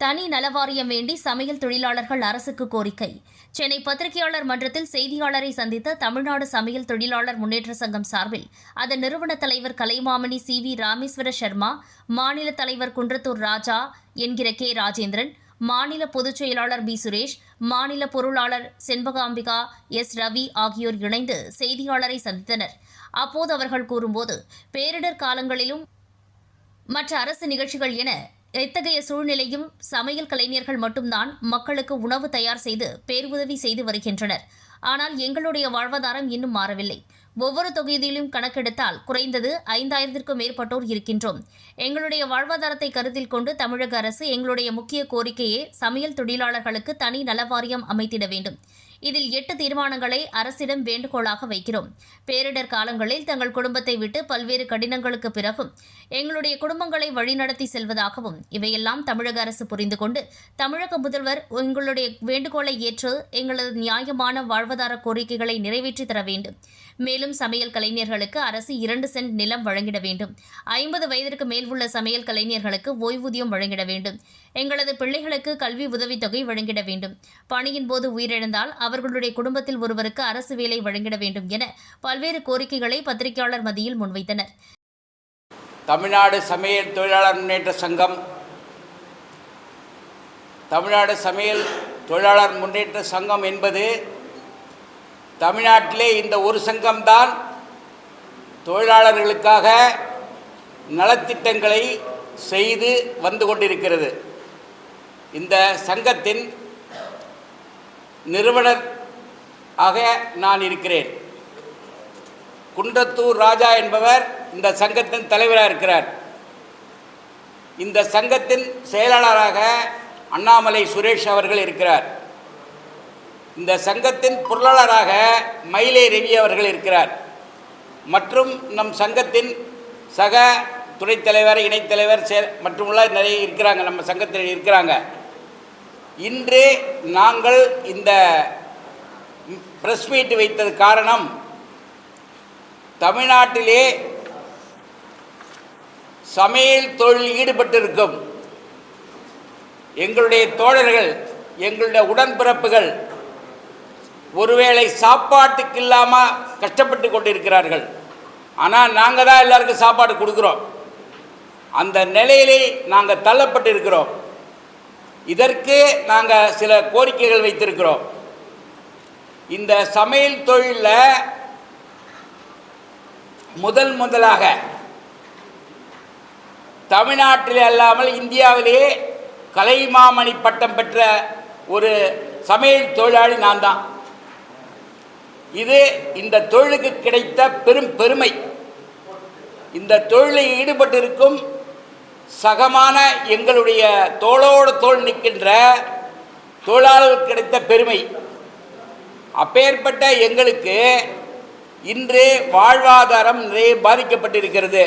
தனி நலவாரியம் வேண்டி சமையல் தொழிலாளர்கள் அரசுக்கு கோரிக்கை. சென்னை பத்திரிகையாளர் மன்றத்தில் செய்தியாளரை சந்தித்த தமிழ்நாடு சமையல் தொழிலாளர் முன்னேற்ற சங்கம் சார்பில் அதன் நிறுவன தலைவர் கலைமாமணி சி வி ராமேஸ்வர சர்மா மாநில தலைவர் குன்றத்தூர் ராஜா என்கிற கே ராஜேந்திரன் மாநில பொதுச் செயலாளர் பி சுரேஷ் மாநில பொருளாளர் செண்பகாம்பிகா எஸ் ரவி ஆகியோர் இணைந்து செய்தியாளரை சந்தித்தனர். அப்போது அவர்கள் கூறும்போது பேரிடர் காலங்களிலும் மற்ற அரசு நிகழ்ச்சிகள் என எத்தகைய சூழ்நிலையும் சமையல் கலைஞர்கள் மட்டும்தான் மக்களுக்கு உணவு தயார் செய்து பேருதவி செய்து வருகின்றனர். ஆனால் எங்களுடைய வாழ்வாதாரம் இன்னும் மாறவில்லை. ஒவ்வொரு தொகுதியிலும் கணக்கெடுத்தால் குறைந்தது ஐந்தாயிரத்திற்கும் மேற்பட்டோர் இருக்கின்றோம். எங்களுடைய வாழ்வாதாரத்தை கருத்தில் கொண்டு தமிழக அரசு எங்களுடைய முக்கிய கோரிக்கையே சமையல் தொழிலாளர்களுக்கு தனி நலவாரியம் அமைத்திட வேண்டும். இதில் எட்டு தீர்மானங்களை அரசிடம் வேண்டுகோளாக வைக்கிறோம். பேரிடர் காலங்களில் தங்கள் குடும்பத்தை விட்டு பல்வேறு கடினங்களுக்கு பிறகும் எங்களுடைய குடும்பங்களை வழிநடத்தி செல்வதாகவும் இவையெல்லாம் தமிழக அரசு புரிந்து கொண்டு தமிழக முதல்வர் எங்களுடைய வேண்டுகோளை ஏற்று எங்களது நியாயமான வாழ்வாதார கோரிக்கைகளை நிறைவேற்றி தர வேண்டும். மேலும் சமையல் கலைஞர்களுக்கு அரசு இரண்டு சென்ட் நிலம் வழங்கிட வேண்டும். ஐம்பது வயதிற்கு மேல் உள்ள சமையல் கலைஞர்களுக்கு ஓய்வூதியம் வழங்கிட வேண்டும். எங்களது பிள்ளைகளுக்கு கல்வி உதவித்தொகை வழங்கிட வேண்டும். பணியின் போது உயிரிழந்தால் அவர்களுடைய குடும்பத்தில் ஒருவருக்கு அரசு வேலை வழங்கிட வேண்டும் என பல்வேறு கோரிக்கைகளை பத்திரிகையாளர் மத்தியில் முன்வைத்தனர். தமிழ்நாடு சமையல் தொழிலாளர் முன்னேற்ற சங்கம் தமிழ்நாடு சமையல் தொழிலாளர் முன்னேற்ற சங்கம் என்பது தமிழ்நாட்டிலே இந்த ஒரு சங்கம்தான் தொழிலாளர்களுக்காக நலத்திட்டங்களை செய்து வந்து கொண்டிருக்கிறது. இந்த சங்கத்தின் நிறுவனர் ஆக நான் இருக்கிறேன். குன்றத்தூர் ராஜா என்பவர் இந்த சங்கத்தின் தலைவராக இருக்கிறார். இந்த சங்கத்தின் செயலாளராக அண்ணாமலை சுரேஷ் அவர்கள் இருக்கிறார். இந்த சங்கத்தின் பொருளாளராக மயிலை ரவி அவர்கள் இருக்கிறார். மற்றும் நம் சங்கத்தின் சக துணைத் தலைவர் இணைத்தலைவர் செயல் மற்றும் உள்ள நிறைய இருக்கிறாங்க நம்ம சங்கத்தில் இருக்கிறாங்க. இன்று நாங்கள் இந்த ப்ரெஸ் மீட் வைத்தது காரணம் தமிழ்நாட்டிலே சமையல் தொழில் ஈடுபட்டிருக்கும். எங்களுடைய தோழர்கள் எங்களுடைய உடன்பிறப்புகள் ஒருவேளை சாப்பாட்டுக்கு இல்லாமல் கஷ்டப்பட்டு கொண்டிருக்கிறார்கள். ஆனால் நாங்கள் தான் எல்லாருக்கும் சாப்பாடு கொடுக்குறோம். அந்த நிலையிலே நாங்கள் தள்ளப்பட்டு இருக்கிறோம் இதற்கு நாங்கள் சில கோரிக்கைகள் வைத்திருக்கிறோம். இந்த சமையல் தொழிலில் முதல் முதலாக தமிழ்நாட்டில் அல்லாமல் இந்தியாவிலேயே கலைமாமணி பட்டம் பெற்ற ஒரு சமையல் தொழிலாளி நான் தான். இது இந்த தொழிலுக்கு கிடைத்த பெரும் பெருமை. இந்த தொழிலில் ஈடுபட்டிருக்கும் சகமான எங்களுடைய தோளோடு தோள் நிற்கின்ற தொழிலாளர்களுக்கு கிடைத்த பெருமை. அப்பேற்பட்ட எங்களுக்கு இன்று வாழ்வாதாரம் நிறைய பாதிக்கப்பட்டிருக்கிறது.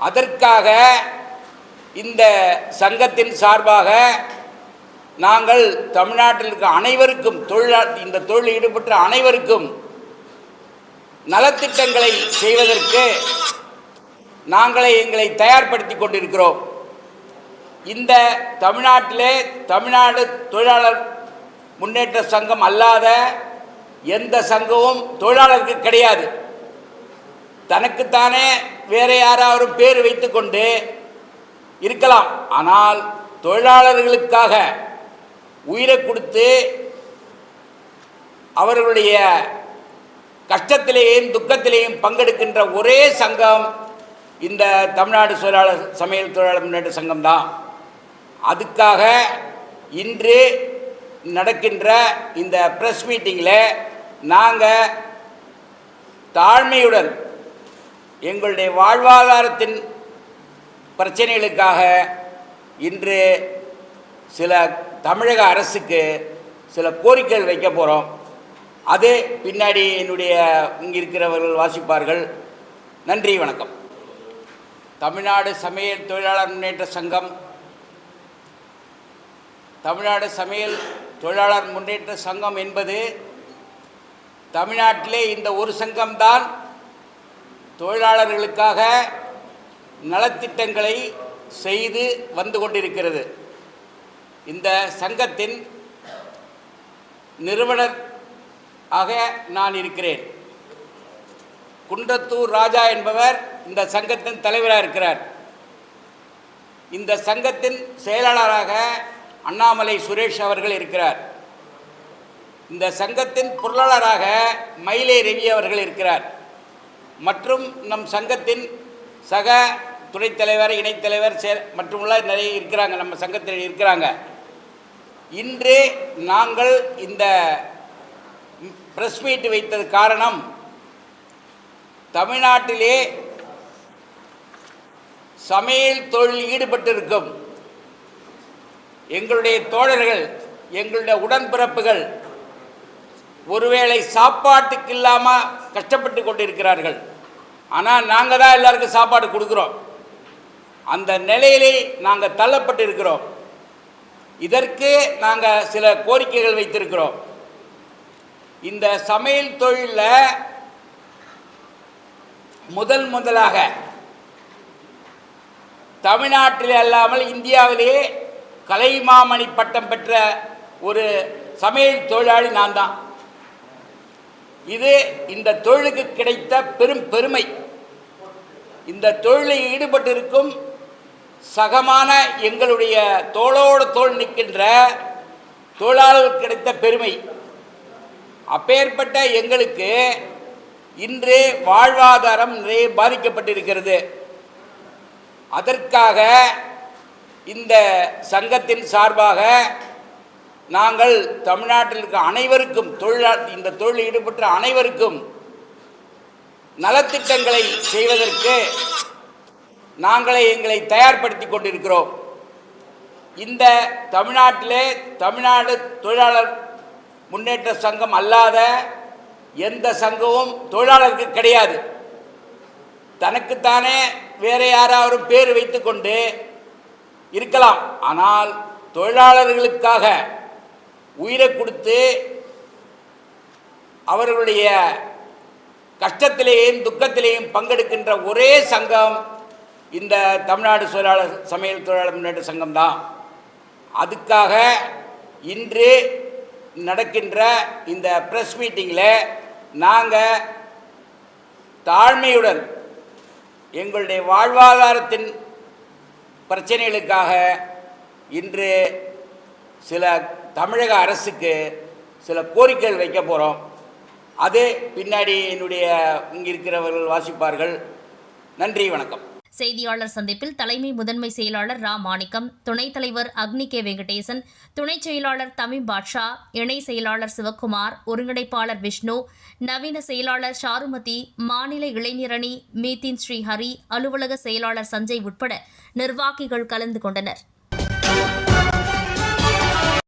அதற்காக இந்த சங்கத்தின் சார்பாக நாங்கள் தமிழ்நாட்டில் இருக்க அனைவருக்கும் தொழிலா இந்த தொழில் ஈடுபட்ட அனைவருக்கும் நலத்திட்டங்களை செய்வதற்கு நாங்களே எங்களை தயார்படுத்தி கொண்டிருக்கிறோம். இந்த தமிழ்நாட்டிலே தமிழ்நாடு தொழிலாளர் முன்னேற்ற சங்கம் அல்லாத எந்த சங்கமும் தொழிலாளருக்கு கிடையாது. தனக்குத்தானே வேற யாராவது பேர் வைத்துக்கொண்டு இருக்கலாம். ஆனால் தொழிலாளர்களுக்காக உயிரை கொடுத்து அவர்களுடைய கஷ்டத்திலேயும் துக்கத்திலேயும் பங்கெடுக்கின்ற ஒரே சங்கம் இந்த தமிழ்நாடு தொழிலாளர் சமையல் தொழிலாளர் முன்னேற்ற சங்கம் தான். அதுக்காக இன்று நடக்கின்ற இந்த ப்ரெஸ் மீட்டிங்கில் நாங்கள் தாழ்மையுடன் எங்களுடைய வாழ்வாதாரத்தின் பிரச்சனைகளுக்காக இன்று சில தமிழக அரசுக்கு சில கோரிக்கைகள் வைக்க போகிறோம் அது பின்னாடி என்னுடைய இங்கே இருக்கிறவர்கள் வாசிப்பார்கள். நன்றி வணக்கம். தமிழ்நாடு சமையல் தொழிலாளர் முன்னேற்ற சங்கம் தமிழ்நாடு சமையல் தொழிலாளர் முன்னேற்ற சங்கம் என்பது தமிழ்நாட்டிலே இந்த ஒரு சங்கம்தான். தொழிலாளர்களுக்காக நலத்திட்டங்களை செய்து வந்து கொண்டிருக்கிறது. இந்த சங்கத்தின் நிறுவனர் ஆக நான் இருக்கிறேன். குன்றத்தூர் ராஜா என்பவர் இந்த சங்கத்தின் தலைவராக இருக்கிறார். இந்த சங்கத்தின் செயலாளராக அண்ணாமலை சுரேஷ் அவர்கள் இருக்கிறார். இந்த சங்கத்தின் பொருளாளராக மயிலை ரவி அவர்கள் இருக்கிறார். மற்றும் நம் சங்கத்தின் சக துணைத் தலைவர் இணைத் சே மற்றும் உள்ள நிறைய இருக்கிறாங்க நம்ம சங்கத்தில் இருக்கிறாங்க. இன்று நாங்கள் இந்த ப்ரெஸ் மீட் வைத்தது காரணம் தமிழ்நாட்டிலே சமையல் தொழில் ஈடுபட்டிருக்கும். எங்களுடைய தோழர்கள் எங்களுடைய உடன்பிறப்புகள் ஒருவேளை சாப்பாட்டுக்கு இல்லாமல் கஷ்டப்பட்டு கொண்டிருக்கிறார்கள். ஆனால் நாங்கள் தான் எல்லாருக்கும் சாப்பாடு கொடுக்குறோம். அந்த நிலையிலே நாங்கள் தள்ளப்பட்டு இருக்கிறோம் இதற்கு நாங்கள் சில கோரிக்கைகள் வைத்திருக்கிறோம். இந்த சமையல் தொழிலில் முதல் முதலாக தமிழ்நாட்டில் அல்லாமல் இந்தியாவிலேயே கலைமாமணி பட்டம் பெற்ற ஒரு சமையல் தொழிலாளி நான் தான் இது இந்த தொழிலுக்கு கிடைத்த பெரும் பெருமை. இந்த தொழிலில் ஈடுபட்டிருக்கும் சகமான எங்களுடைய தோளோடு தோள் நிற்கின்ற தொழிலாளர்களுக்கு கிடைத்த பெருமை. அப்பேற்பட்ட எங்களுக்கு இன்று வாழ்வாதாரம் நிறைய பாதிக்கப்பட்டிருக்கிறது. அதற்காக இந்த சங்கத்தின் சார்பாக நாங்கள் தமிழ்நாட்டில் இருக்க அனைவருக்கும் தொழிலா இந்த தொழில் ஈடுபட்ட அனைவருக்கும் நலத்திட்டங்களை செய்வதற்கு நாங்களே எங்களை தயார்படுத்தி கொண்டிருக்கிறோம். இந்த தமிழ்நாட்டிலே தமிழ்நாடு தொழிலாளர் முன்னேற்ற சங்கம் அல்லாத எந்த சங்கமும் தொழிலாளருக்கு கிடையாது. தனக்குத்தானே வேறு யாராவது பேர் வைத்துக்கொண்டு இருக்கலாம். ஆனால் தொழிலாளர்களுக்காக உயிரை கொடுத்து அவர்களுடைய கஷ்டத்திலேயும் துக்கத்திலேயும் பங்கெடுக்கின்ற ஒரே சங்கம் இந்த தமிழ்நாடு தொழிலாளர் சமையல் தொழிலாளர் முன்னேற்ற சங்கம் தான். அதுக்காக இன்று நடக்கின்ற இந்த ப்ரெஸ் மீட்டிங்கில் நாங்கள் தாழ்மையுடன் எங்களுடைய வாழ்வாதாரத்தின் பிரச்சனைகளுக்காக இன்று சில தமிழக அரசுக்கு சில கோரிக்கைகள் வைக்க போகிறோம் அது பின்னாடி என்னுடைய இங்கே இருக்கிறவர்கள் வாசிப்பார்கள். நன்றி வணக்கம். செய்தியாளர் சந்திப்பில் தலைமை முதன்மை செயலாளர் ரா. மாணிக்கம் துணைத் தலைவர் அக்னி கே. வெங்கடேசன் துணைச் செயலாளர் தமிம் பாட்ஷா இணை செயலாளர் சிவக்குமார் ஒருங்கிணைப்பாளர் விஷ்ணு நவீன செயலாளர் சாருமதி மாநில இளைஞரணி மீதின் ஸ்ரீஹரி அலுவலக செயலாளர் சஞ்சய் உட்பட நிர்வாகிகள் கலந்து கொண்டனர்.